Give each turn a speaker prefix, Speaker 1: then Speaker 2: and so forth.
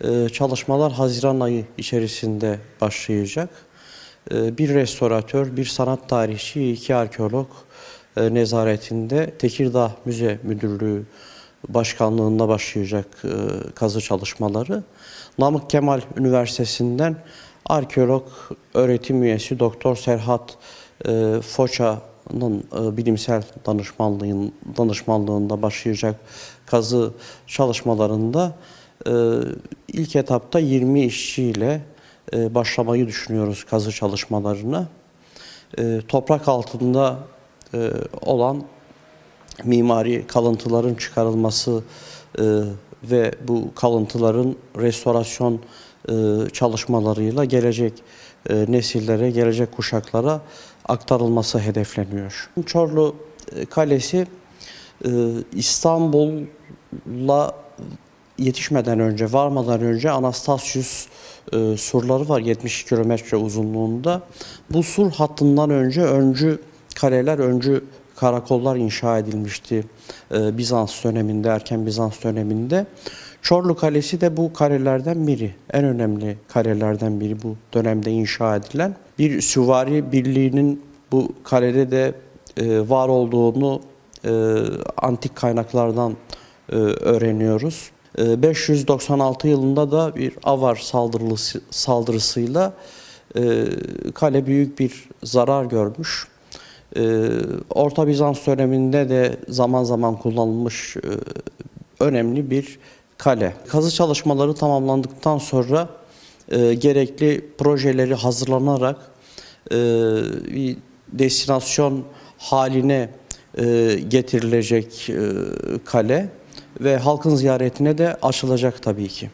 Speaker 1: E, çalışmalar Haziran ayı içerisinde başlayacak. E, bir restoratör, bir sanat tarihçi, iki arkeolog e, nezaretinde Tekirdağ Müze Müdürlüğü başkanlığında başlayacak e, kazı çalışmaları. Namık Kemal Üniversitesi'nden arkeolog öğretim üyesi Doktor Serhat e, e, bilimsel danışmanlığın danışmanlığında başlayacak kazı çalışmalarında ilk etapta 20 işçiyle e, başlamayı düşünüyoruz kazı çalışmalarına. E, toprak altında e, olan mimari kalıntıların çıkarılması e, ve bu kalıntıların restorasyon çalışmalarıyla gelecek nesillere, gelecek kuşaklara aktarılması hedefleniyor. Çorlu Kalesi İstanbul'la yetişmeden önce, varmadan önce Anastasius e, surları var 70 kilometre uzunluğunda. Bu sur hattından önce öncü kaleler, öncü karakollar inşa edilmişti e, Bizans döneminde, erken Bizans döneminde. Çorlu Kalesi de bu kalelerden biri, en önemli kalelerden biri bu dönemde inşa edilen. Bir süvari birliğinin bu kalede de e, var olduğunu e, antik kaynaklardan e, öğreniyoruz. E, 596 yılında da bir avar saldırısı, saldırısıyla e, kale büyük bir zarar görmüş. Ee, Orta Bizans döneminde de zaman zaman kullanılmış e, önemli bir kale. Kazı çalışmaları tamamlandıktan sonra e, gerekli projeleri hazırlanarak bir destinasyon haline getirilecek kale ve halkın ziyaretine de açılacak tabii ki.